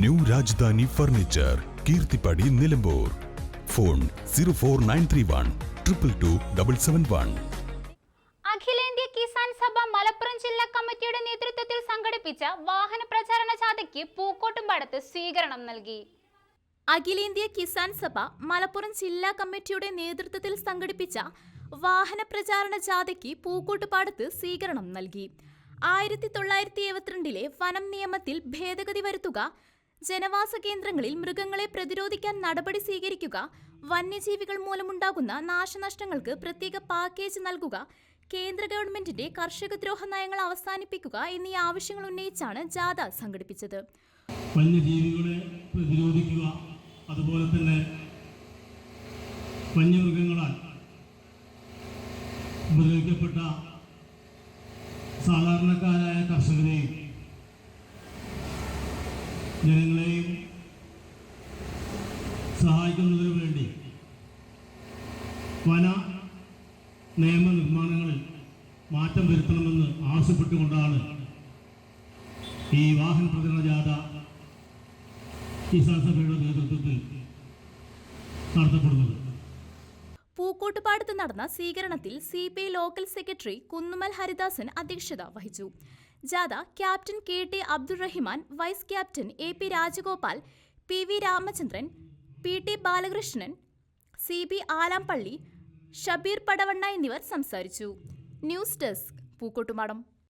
New Rajadhani furniture Keerthippadi Nilambur. Phone zero four nine three one triple two double seven one. Akhilendya Kisan Sabha Malappuram ജില്ലാ കമ്മിറ്റിയുടെ നേതൃത്വത്തിൽ സംഘടിപ്പിച്ച വാഹന പ്രചാരണ ജാഥയ്ക്ക് പൂക്കോട്ടുംപാടത്ത് സ്വീകരണം നൽകി. അഖിലേന്ത്യാ കിസാൻ സഭ മലപ്പുറം ജില്ലാ കമ്മിറ്റിയുടെ നേതൃത്വത്തിൽ സംഘടിപ്പിച്ച വാഹന പ്രചാരണ ജാഥയ്ക്ക് പൂക്കോട്ടുപാടത്ത് സ്വീകരണം നൽകി. ആയിരത്തി തൊള്ളായിരത്തി എഴുപത്തിരണ്ടിലെ വനം നിയമത്തിൽ ഭേദഗതി വരുത്തുക ജനവാസ കേന്ദ്രങ്ങളിൽ മൃഗങ്ങളെ പ്രതിരോധിക്കാൻ നടപടി സ്വീകരിക്കുക വന്യജീവികൾ മൂലമുണ്ടാകുന്ന നാശനഷ്ടങ്ങൾക്ക് പ്രത്യേക പാക്കേജ് നൽകുക കേന്ദ്ര ഗവൺമെന്റിന്റെ കർഷകദ്രോഹ നയങ്ങൾ അവസാനിപ്പിക്കുക എന്നീ ആവശ്യങ്ങൾ ഉന്നയിച്ചാണ് ജാഥ സംഘടിപ്പിച്ചത്. വന്യജീവികളെ പ്രതിരോധിക്കുക അതുപോലെ തന്നെ വന്യമൃഗങ്ങളാൽ ഉപദ്രവിക്കപ്പെട്ട സാധാരണക്കാരായ കർഷകരെയും ജനങ്ങളെയും സഹായിക്കുന്നതിനു വേണ്ടി വന നിയമനിർമ്മാണങ്ങളിൽ മാറ്റം വരുത്തണമെന്ന് ആവശ്യപ്പെട്ടുകൊണ്ടാണ് ഈ വാഹൻ പ്രചരണ ജാഥ കിസാൻ സഭയുടെ നേതൃത്വത്തിൽ നടത്തപ്പെടുന്നത്. പൂക്കോട്ടുപാടത്ത് നടന്ന സ്വീകരണത്തിൽ C P local secretary Kunnumal Haridasan അധ്യക്ഷത വഹിച്ചു. ജാഥ captain K T Abdurahiman vice captain A P Rajagopal P V Ramachandran P T Balakrishnan C B Alampally Shabeer Padavanna എന്നിവർ സംസാരിച്ചു. News desk Pookkottumadam.